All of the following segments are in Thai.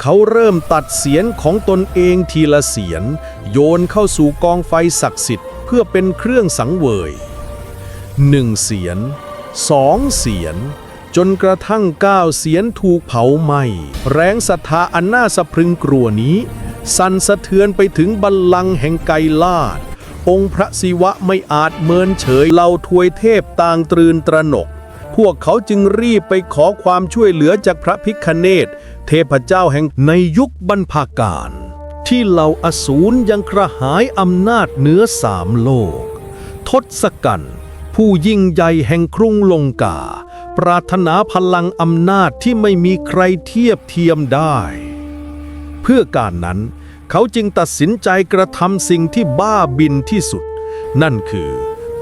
เขาเริ่มตัดเสียนของตนเองทีละเสียน โยนเข้าสู่กองไฟศักดิ์สิทธิ์เพื่อเป็นเครื่องสังเวยหนึ่งเสียนสองเสียน จนกระทั่งเก้าเสียนถูกเผาไหม้แรงศรัทธาอันน่าสะพรึงกลัวนี้ สั่นสะเทือนไปถึงบัลลังก์แห่งไกลาดองค์พระศิวะไม่อาจเมินเฉยเหล่าทวยเทพต่างตรืนตระหนก พวกเขาจึงรีบไปขอความช่วยเหลือจากพระพิคเนตเทพเจ้าแห่งในยุคบรรพาการ ที่เหล่าอสูรยังกระหายอำนาจเหนือสามโลก ทศกัณฐ์ผู้ยิ่งใหญ่แห่งกรุงลงกา ปรารถนาพลังอำนาจที่ไม่มีใครเทียบเทียมได้ เพื่อการนั้นเขาจึงตัดสินใจกระทำสิ่งที่บ้าบินที่สุด นั่นคือ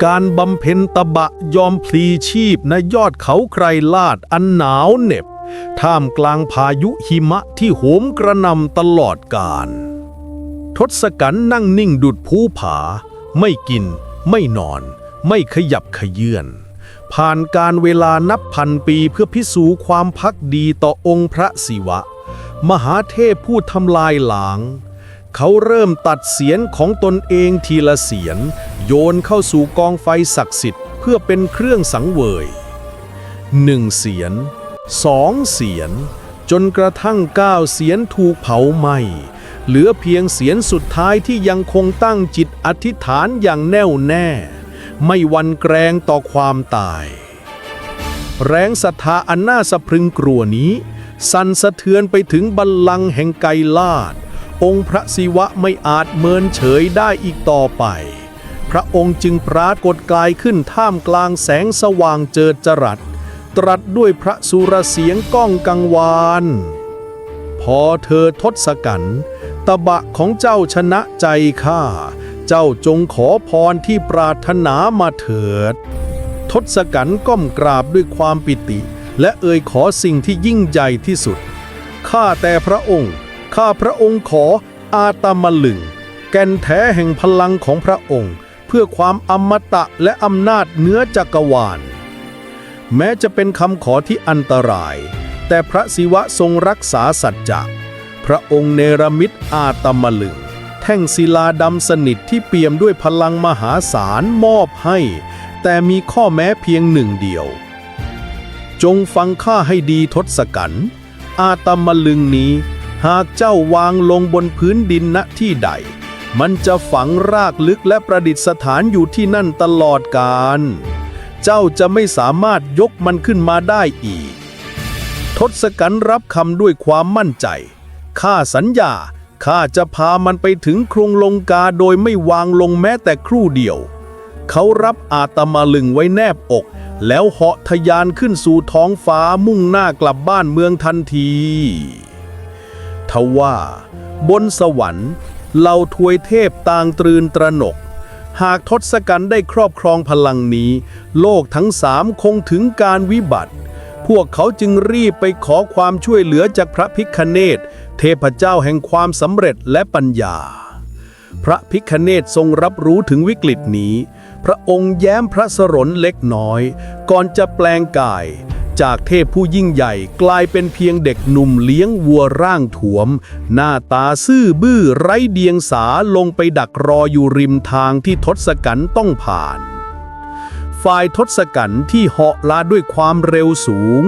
การบำเพ็ญตบะยอมพลีชีพณยอดเขาไกรลาดอันหนาวเหน็บ ท่ามกลางพายุหิมะที่โหมกระหนำตลอดกาลทศกัณฐ์นั่งนิ่งดุดภูผา ไม่กิน ไม่นอน ไม่ขยับขยื่นผ่านการเวลานับพันปีเพื่อพิสูจน์ความพักดีต่อองค์พระศิวะ มหาเทพผู้ทำลายหลาง เขาเริ่มตัดเสียนของตนเองทีละเสียน โยนเข้าสู่กองไฟศักดิ์สิทธิ์เพื่อเป็นเครื่องสังเวยหนึ่งเสียนสองเสียน จนกระทั่งเก้าเสียนถูกเผาไหม้เหลือเพียงเสียนสุดท้ายที่ยังคงตั้งจิตอธิษฐานอย่างแน่วแน่ ไม่หวันแกรงต่อความตาย แรงศรัทธาอันน่าสะพรึงกลัวนี้ สั่นสะเทือนไปถึงบัลลังก์แห่งไกรลาด องค์พระศิวะไม่อาจเมินเฉยได้อีกต่อไป พระองค์จึงปรากฏกายขึ้นท่ามกลางแสงสว่างเจิดจรัส ตรัสด้วยพระสุรเสียงก้องกังวาน พอเธอทศกัณฐ์ตบะของเจ้าชนะใจข้า เจ้าจงขอพรที่ปรารถนามาเถิด ทศกัณฐ์ก้มกราบด้วยความปิติ และเอ่ยขอสิ่งที่ยิ่งใหญ่ที่สุด ข้าแต่พระองค์ ข้าพระองค์ขออาตมลึง แก่นแท้แห่งพลังของพระองค์ เพื่อความอมตะและอำนาจเหนือจักรวาล แม้จะเป็นคำขอที่อันตราย แต่พระศิวะทรงรักษาสัจจะพระองค์เนรมิตอาตมลึง แท่งศิลาดำสนิทที่เปี่ยมด้วยพลังมหาศาลมอบให้ แต่มีข้อแม้เพียงหนึ่งเดียว จงฟังข้าให้ดีทศกัณฐ์อาตมลึงนี้ หากเจ้าวางลงบนพื้นดินณที่ใด มันจะฝังรากลึกและประดิษฐานอยู่ที่นั่นตลอดกาล เจ้าจะไม่สามารถยกมันขึ้นมาได้อีก ทศกัณฐ์รับคำด้วยความมั่นใจ ข้าสัญญา ข้าจะพามันไปถึงกรุงลงกาโดยไม่วางลงแม้แต่ครู่เดียว เขารับอาตมาลึงไว้แนบอก แล้วเหาะทะยานขึ้นสู่ท้องฟ้ามุ่งหน้ากลับบ้านเมืองทันที ทว่า บนสวรรค์เหล่าทวยเทพต่างตรืนตระหนก หากทศกัณฐ์ได้ครอบครองพลังนี้ โลกทั้งสามคงถึงการวิบัติ พวกเขาจึงรีบไปขอความช่วยเหลือจากพระพิคเนตเทพเจ้าแห่งความสำเร็จและปัญญา พระพิคเนตทรงรับรู้ถึงวิกฤตนี้ พระองค์แย้มพระสรนเล็กน้อย ก่อนจะแปลงกาย จากเทพผู้ยิ่งใหญ่กลายเป็นเพียงเด็กหนุ่มเลี้ยงวัวร่างถวม หน้าตาซื่อบื้อไร้เดียงสาลงไปดักรออยู่ริมทางที่ทศกัณฐ์ต้องผ่าน ฝ่ายทศกัณฐ์ที่เหาะลาด้วยความเร็วสูง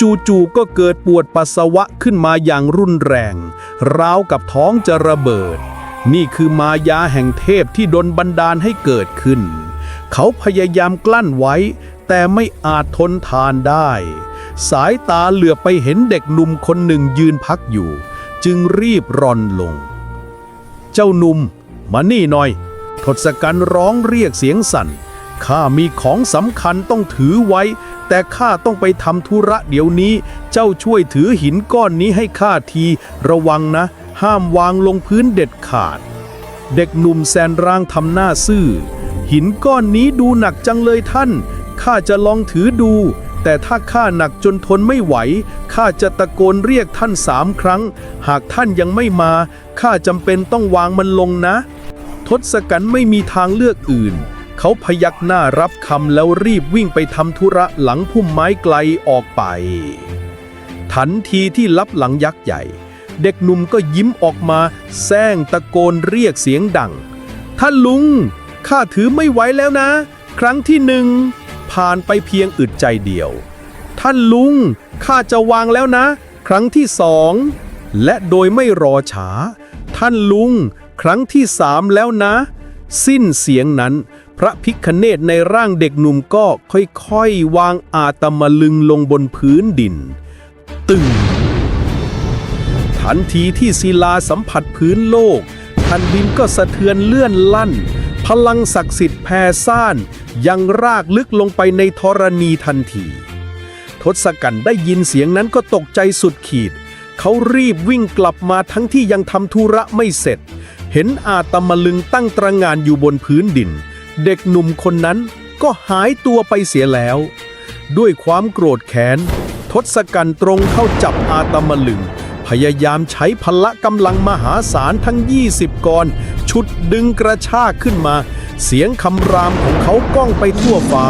จู่ๆก็เกิดปวดปัสสาวะขึ้นมาอย่างรุนแรง ราวกับท้องจะระเบิด นี่คือมายาแห่งเทพที่ดนบันดาลให้เกิดขึ้น เขาพยายามกลั้นไว้ แต่ไม่อาจทนทานได้ สายตาเหลือไปเห็นเด็กหนุ่มคนหนึ่งยืนพักอยู่ จึงรีบร่อนลง เจ้าหนุ่มมานี่หน่อย ทศกัณฐ์ร้องเรียกเสียงสั่น ข้ามีของสำคัญต้องถือไว้ แต่ข้าต้องไปทำธุระเดี๋ยวนี้ เจ้าช่วยถือหินก้อนนี้ให้ข้าที ระวังนะ ห้ามวางลงพื้นเด็ดขาด เด็กหนุ่มแสนร่างทำหน้าซื่อ หินก้อนนี้ดูหนักจังเลยท่าน ข้าจะลองถือดู แต่ถ้าข้าหนักจนทนไม่ไหว ข้าจะตะโกนเรียกท่านสามครั้ง หากท่านยังไม่มา ข้าจำเป็นต้องวางมันลงนะ ทศกัณฐ์ไม่มีทางเลือกอื่น เขาพยักหน้ารับคำแล้วรีบวิ่งไปทำธุระหลังพุ่มไม้ไกลออกไป ทันทีที่ลับหลังยักษ์ใหญ่ เด็กหนุ่มก็ยิ้มออกมาแซงตะโกนเรียกเสียงดัง ท่านลุงข้าถือไม่ไหวแล้วนะ ครั้งที่หนึ่ง ผ่านไปเพียงอึดใจเดียว ท่านลุง ข้าจะวางแล้วนะ ครั้งที่สอง และโดยไม่รอช้า ท่านลุง ครั้งที่สามแล้วนะ สิ้นเสียงนั้น พระพิคเนตในร่างเด็กหนุ่มก็ค่อยๆ วางอาตมลึงลงบนพื้นดิน ตึง ทันทีที่ศิลาสัมผัสพื้นโลกแผ่นดินก็สะเทือนเลื่อนลั่น พลังศักดิ์สิทธิ์แผ่ซ่าน ยังรากลึกลงไปในธรณีทันที ทศกัณฐ์ได้ยินเสียงนั้นก็ตกใจสุดขีด เขารีบวิ่งกลับมาทั้งที่ยังทำธุระไม่เสร็จ เห็นอาตมลึงตั้งตระงานอยู่บนพื้นดิน เด็กหนุ่มคนนั้นก็หายตัวไปเสียแล้ว ด้วยความโกรธแค้น ทศกัณฐ์ตรงเข้าจับอาตมลึง พยายามใช้พละกำลังมหาศาลทั้ง 20กร ชุดดึงกระชากขึ้นมา เสียงคำรามของเขาก้องไปทั่วฟ้า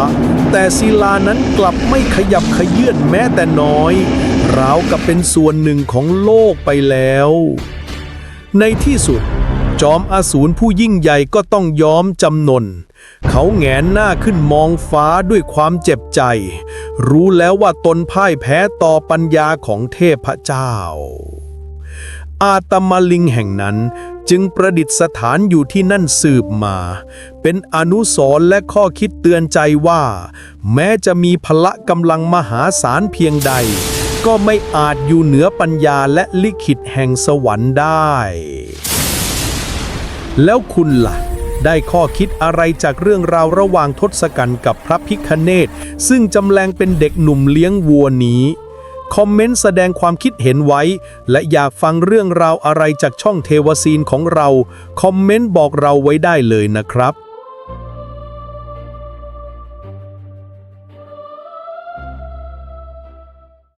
แต่ศิลานั้นกลับไม่ขยับขยื่นแม้แต่น้อย ราวกับเป็นส่วนหนึ่งของโลกไปแล้ว ในที่สุด จอมอสูรผู้ยิ่งใหญ่ก็ต้องยอมจำนน เขาแงนหน้าขึ้นมองฟ้าด้วยความเจ็บใจ รู้แล้วว่าตนพ่ายแพ้ต่อปัญญาของเทพเจ้า อาตมาลิงแห่งนั้นจึงประดิษฐานอยู่ที่นั่นสืบมา เป็นอนุสรและข้อคิดเตือนใจว่า แม้จะมีพละกำลังมหาศาลเพียงใด ก็ไม่อาจอยู่เหนือปัญญาและลิขิตแห่งสวรรค์ได้ แล้วคุณล่ะ ได้ข้อคิดอะไรจากเรื่องราวระหว่างทศกัณฐ์กับพระพิคเนตซึ่งจำแรงเป็นเด็กหนุ่มเลี้ยงวัวนี้ คอมเมนต์แสดงความคิดเห็นไว้ และอยากฟังเรื่องราวอะไรจากช่องเทวซีนของเรา คอมเมนต์บอกเราไว้ได้เลยนะครับ